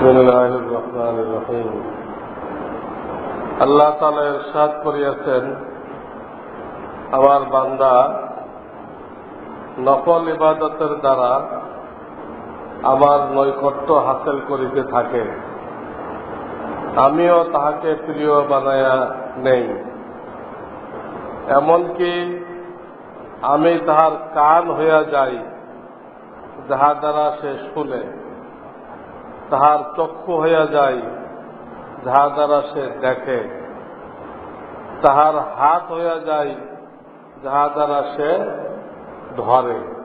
الله الرحمن الرحيم আল্লাহ তালা ইরশাদ করিয়াছেন আমার বান্দা নকল ইবাদতের দ্বারা আমার নৈকট্য হাসিল করিতে থাকে আমিও তাহাকে প্রিয় বানায়া নেই এমনকি আমি তাহার কান হইয়া যাই যাহা দ্বারা সে শুনে তাহার চক্ষু হইয়া যায়, যাহা দ্বারা সে দেখে। তাহার হাত হইয়া যায়, যাহা দ্বারা সে ধরে।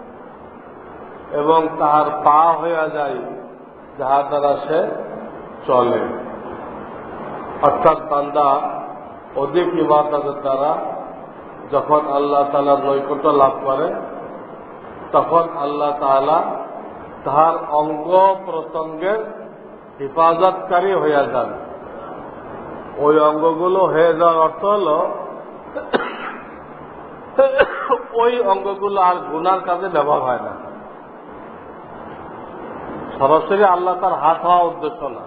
এবং তাহার পা হইয়া যায়, যাহা দ্বারা সে চলে। অর্থাৎ বান্দা অধিক ইবাদতের দ্বারা যখন আল্লাহ তালার নৈকট্য লাভ করে, তখন আল্লাহ তালা তাহার অঙ্গ প্রত্যঙ্গের হেফাজতকারী হইয়া যান। ওই অঙ্গগুলো হয়ে যাওয়ার অর্থ হল, ওই অঙ্গগুলো আর গুনার কাজে ব্যবহার হয় না। সরাসরি আল্লাহ তার হাত হওয়া উদ্দেশ্য না।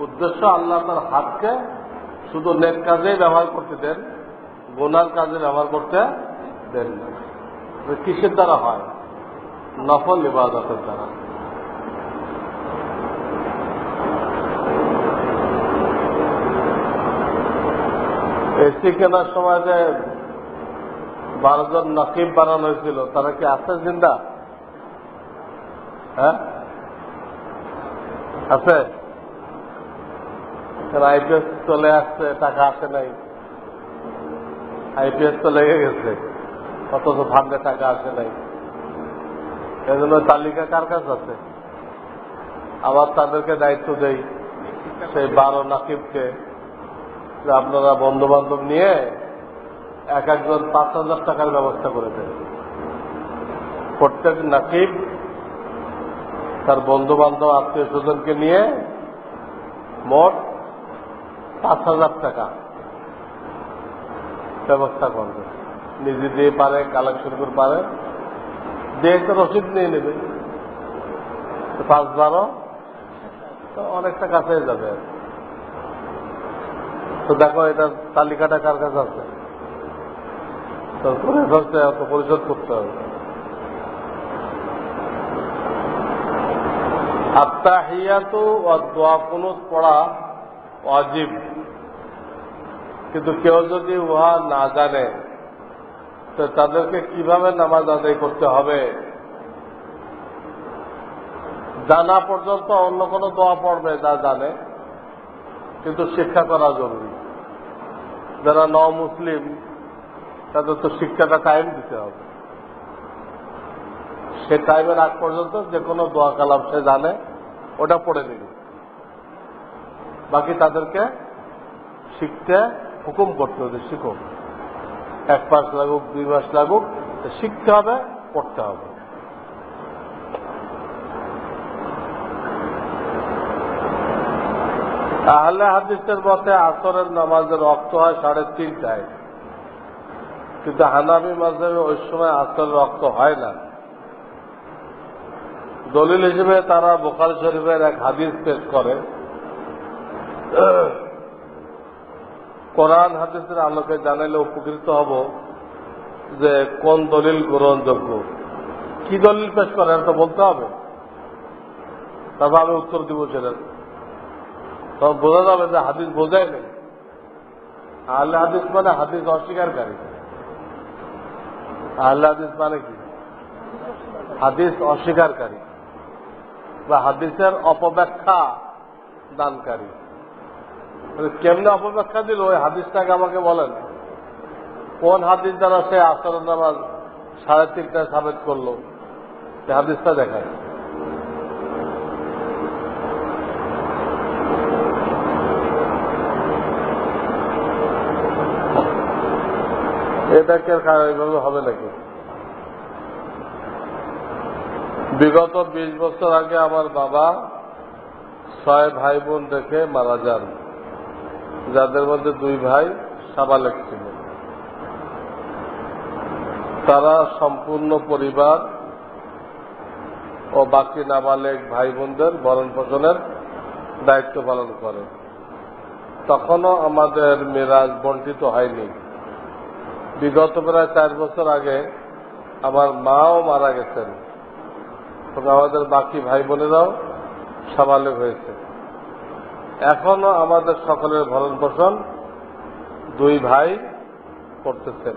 উদ্দেশ্য আল্লাহ তার হাতকে শুধু নেট কাজেই ব্যবহার করতে দেন, গোনার কাজে ব্যবহার করতে দেন না। কিসের দ্বারা হয়? নফল ইবাদতের দ্বারা। এসি কেনার সময় যে বারো জন নকিব বানানো হয়েছিল, তারা কি আছে জিন্দা? হ্যাঁ? আছে? আইপিএস চলে আসছে, টাকা আসে নাই। আইপিএস তো লেগে গেছে, অথচ ফান্ডে টাকা আসে নাই। এজন্য তালিকা কার কাছে আছে? আবার তাদেরকে দায়িত্ব দেই। সেই বারো নাকিবকে। আপনারা বন্ধু বান্ধব নিয়ে এক একজন পাঁচ হাজার টাকার ব্যবস্থা করে দেন। প্রত্যেক নাকিব তার বন্ধু বান্ধব আত্মীয় স্বজনকে নিয়ে মোট পাঁচ হাজার টাকা ব্যবস্থা করবে। নিজে দিয়ে পারে কালেকশন করে পারে। দিয়ে তো রসিদ নিয়ে নেবে। পাঁচ বারো? তো অনেকটা কাছে যাবে। তো দেখো এটা তালিকাটা কার কাছে আছে? তো করে ধরতে অত পরিশোধ করতে হবে। আত্মাহিয়াতু দোয়া কুনুত পড়া অজীব কিন্তু কেউ যদি উহা না জানে তো তাদেরকে কীভাবে নামাজ আদায় করতে হবে? জানা পর্যন্ত অন্য কোনো দোয়া পড়বে, যা জানে। কিন্তু শিক্ষা করা জরুরি। যারা ন মুসলিম তাদের তো শিক্ষাটা টাইম দিতে হবে। সে টাইমের আগ পর্যন্ত যে কোনো দোয়া কালাম সে জানে, ওটা পড়ে নিবে। বাকি তাদেরকে শিখতে হুকুম করতে হবে, শিখো। এক মাস লাগুক, দুই মাস লাগুক শিখতে হবে, পড়তে হবে। আহলে হাদিসের মতে আসরের নামাজের রক্ত হয় সাড়ে তিনটায়। কিন্তু হানাবি মাঝে ওই সময় আসরের রক্ত হয় না। দলিল হিসেবে তারা বোকাল শরীফের এক হাদিস পেশ করে। কোরআন হাদিসের আলোকে জানাইলে উপকৃত হব যে কোন দলিল গ্রহণযোগ্য। কি দলিল পেশ করেন তো বলতে হবে। তারপর আমি উত্তর দিব সেটা তখন বোঝা যাবে যে হাদিস বোঝাই নেই। আহলে হাদিস মানে হাদিস অস্বীকারী। আহলে হাদিস মানে কি? হাদিস অস্বীকারী। বা হাদিসের অপব্যাখ্যা দানকারী। কেমনে অপব্যাখ্যা দিল? ওই হাদিসটাকে আমাকে বলেন। কোন হাদিস দ্বারা সে আসর নামাজ সাড়ে তিনটায় সাবেত করল? সে হাদিসটা দেখায়। এটাকে এইভাবে হবে নাকি? বিগত বিশ বছর আগে আমার বাবা ছয় ভাই বোন দেখে মারা যান। যাদের মধ্যে দুই ভাই সাবালেক ছিল। তারা সম্পূর্ণ পরিবার ও বাকি নাবালেক ভাই বোনদের ভরণ পোষণের দায়িত্ব পালন করে। তখনও আমাদের মেরাজ বন্টিত হয়নি। বিগত প্রায় চার বছর আগে আমার মাও মারা গেছেন তবে আমাদের বাকি ভাই বোনেরাও সাবালেক হয়েছে। এখনও আমাদের সকলের ভরণ পোষণ দুই ভাই করতেছেন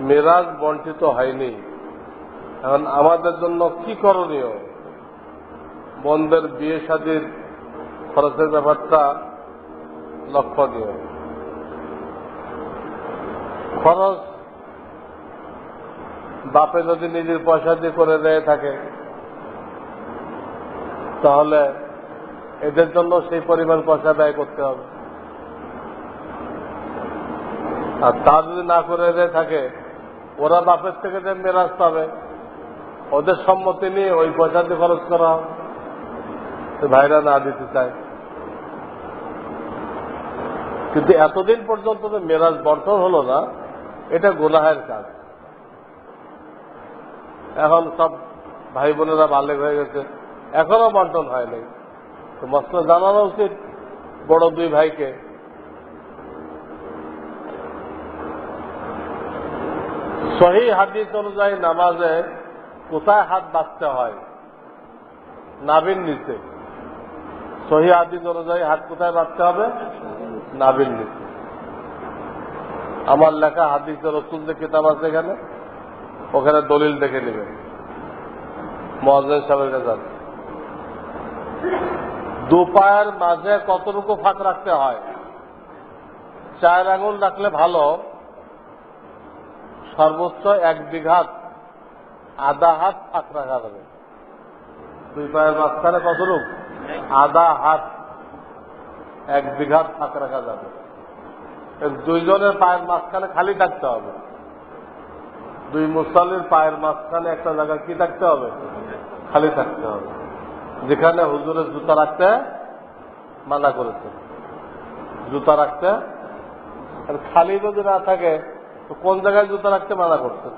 মেরাজ বঞ্চিত হয়নি। এখন আমাদের জন্য কি করণীয়? বোনদের বিয়ে শাদীর খরচের ব্যাপারটা লক্ষণীয়। খরচ বাপে যদি নিজের পয়সা দিয়ে করে দেয় থাকে, তাহলে এদের জন্য সেই পরিমাণ পয়সা ব্যয় করতে হবে। আর তা যদি না করে থাকে, ওরা বাপের থেকে যে মেরাজ পাবে, ওদের সম্মতি নিয়ে ওই পয়সা দিয়ে খরচ করা হবে। ভাইরা না দিতে চায়। কিন্তু এতদিন পর্যন্ত তো মেরাজ বর্তন হলো না, এটা গোলাহের কাজ। এখন সব ভাই বোনেরা বালেক হয়ে গেছে। এখনও বন্টন হয়নি তো মশলা জানানো উচিত বড় দুই ভাইকে। সহি হাদিস অনুযায়ী নামাজে কোথায় হাত বাঁধতে হয়? নাবিন নিচে। সহি হাদিস অনুযায়ী হাত কোথায় বাঁধতে হবে? নাবিন নিচে। আমার লেখা হাদিসের রসুল যে কিতাব আছে এখানে, ওখানে দলিল দেখে নেবেন। মহাজন সাহেবের কাছে। দু পায়ের মাঝে কতটুকু ফাঁক রাখতে হয়? চার আঙুল রাখলে ভালো। সর্বোচ্চ এক বিঘাত আধা হাত ফাঁক রাখা যাবে। দুই পায়ের মাঝখানে কতটুকু? আধা হাত এক বিঘাত ফাঁক রাখা যাবে। দুইজনের পায়ের মাঝখানে খালি থাকতে হবে। দুই মুসল্লির পায়ের মাঝখানে একটা জায়গা কি থাকতে হবে? খালি থাকতে হবে। যেখানে হুজুরের জুতা রাখতে মানা করেছে। জুতা রাখতে। আর খালি যদি না থাকে, তো কোন জায়গায় জুতা রাখতে মানা করছে?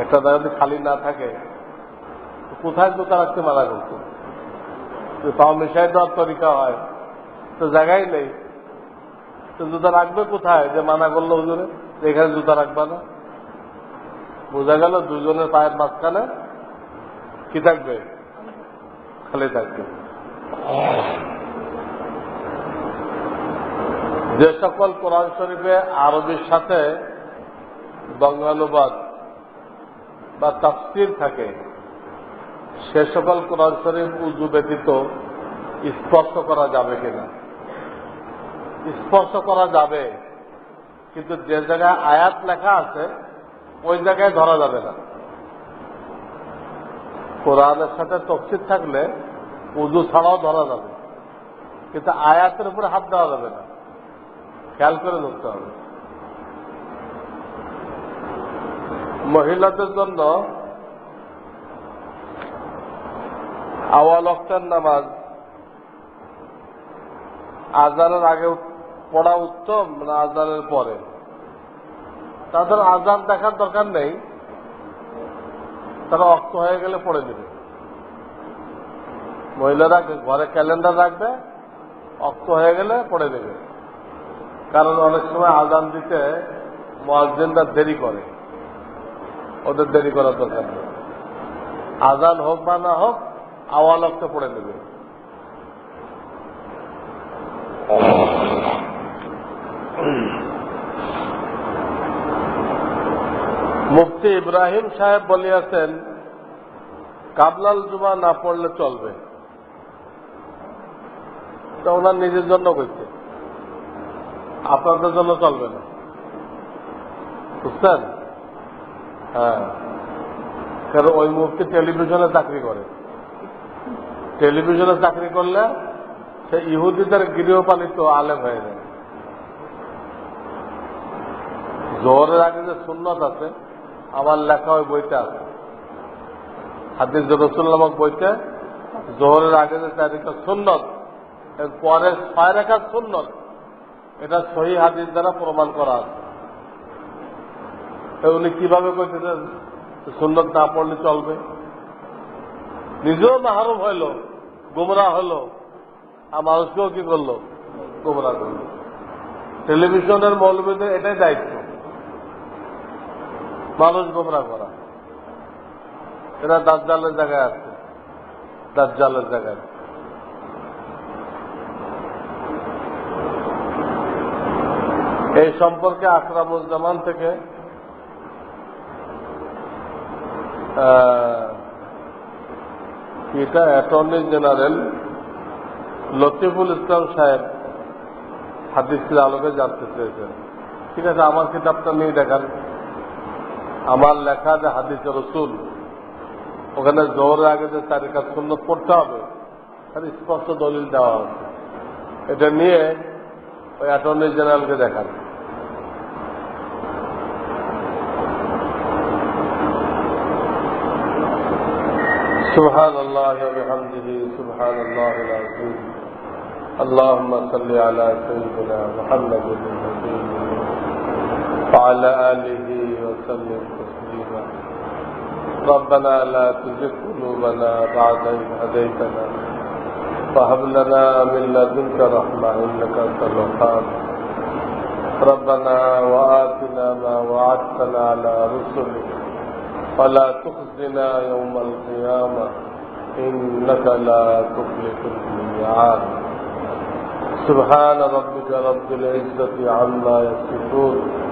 একটা জায়গা যদি খালি না থাকে, তো কোথায় জুতা রাখতে মানা করছে? পাও মিশাই দেওয়ার তরিকা হয়। তো জায়গায় নেই। তো জুতা রাখবে কোথায়? যে মানা করল হুজুরে এখানে জুতা রাখবা না। বোঝা গেল দুজনের পায়ের মাঝখানে কি থাকবে? খালি থাকবে। যে সকল কোরআন শরীফে আরবির সাথে বঙ্গানুবাদ বা তাফসির থাকে, সে সকল কোরআন শরীফ উজু ব্যতীত স্পর্শ করা যাবে কিনা? স্পর্শ করা যাবে, কিন্তু যে জায়গায় আয়াত লেখা আছে, ওই জায়গায় ধরা যাবে না। কোরআনের সাথে তফসির থাকলে উজু ছাড়াও ধরা যাবে। কিন্তু আয়াতের উপরে হাত দেওয়া যাবে না। খেয়াল করে ধরতে হবে। মহিলাদের জন্য আওয়াল অক্টার নামাজ আজানের আগে পড়া উত্তম না আজানের পরে? তাদের আজান দেখার দরকার নেই। তারা অক্ত হয়ে গেলে পড়ে দেবে মহিলারা ঘরে ক্যালেন্ডার রাখবে, অক্ত হয়ে গেলে পড়ে দেবে কারণ অনেক সময় আজান দিতে মহাজেনরা দেরি করে। ওদের দেরি করার দরকার নেই। আজান হোক বা না হোক, আওয়াল অক্ত পড়ে নেবে মুফতি ইব্রাহিম সাহেব বলিয়াছেন, কাবলাল জুমা না পড়লে চলবে। ওনার নিজের জন্য কইছে। আপনাদের জন্য চলবে না। বুঝছেন? হ্যাঁ। কারণ ওই মুফতি টেলিভিশনে চাকরি করে। টেলিভিশনে চাকরি করলে সে ইহুদিদের গৃহপালিত আলেম হয়ে যায়। জোহরের আগে যে সুন্নত আছে আমার লেখা ওই বইটা হাদিস রসুল নামক বইতে জোহরের আগে যে চারিটা সুন্নত, এর পরে ছয় রেখা সুন্নত, এটা সহি হাদিস দ্বারা প্রমাণ করা আছে। উনি কীভাবে কইতেছেন সুন্নত না পড়লে চলবে? নিজেও মাহরুম হইল গুমরা হলো আর মানুষকেও কি করল? গুমরা করল। টেলিভিশনের মৌলবীদের এটাই দায়িত্ব। মানুষ গোমরা করা। এরা দাজ্জালের জায়গায় আছে। দাজ্জালের জায়গায়। এই সম্পর্কে আকরামুজ্জামান থেকে এটা অ্যাটর্নি জেনারেল লতিফুল ইসলাম সাহেব হাদিসের আলোকে জানতে চেয়েছেন। ঠিক আছে, আমার কিতাবটা নিয়ে দেখান। আমার লেখা যে হাদিসে রসুল ওখানে জোরের আগে যে তারিকা সুন্নত পড়তে হবে তার স্পষ্ট দলিল দেওয়া আছে এটা নিয়ে ওই অ্যাটর্নি জেনারেলকে দেখান سبحان الله وبحمده سبحان الله العظيم اللهم صل على سيدنا محمد النبي وعلى آله وسلم. تسليما ربنا لا تزغ قلوبنا بعد إذ هديتنا. وهب لنا من لدنك رحمة إنك أنت الوهاب. ربنا وآتنا ما وعدتنا على رسلك. ولا تخزنا يوم القيامة. إنك لا تخلف الميعاد. سبحان ربك رب العزة عما يصفون.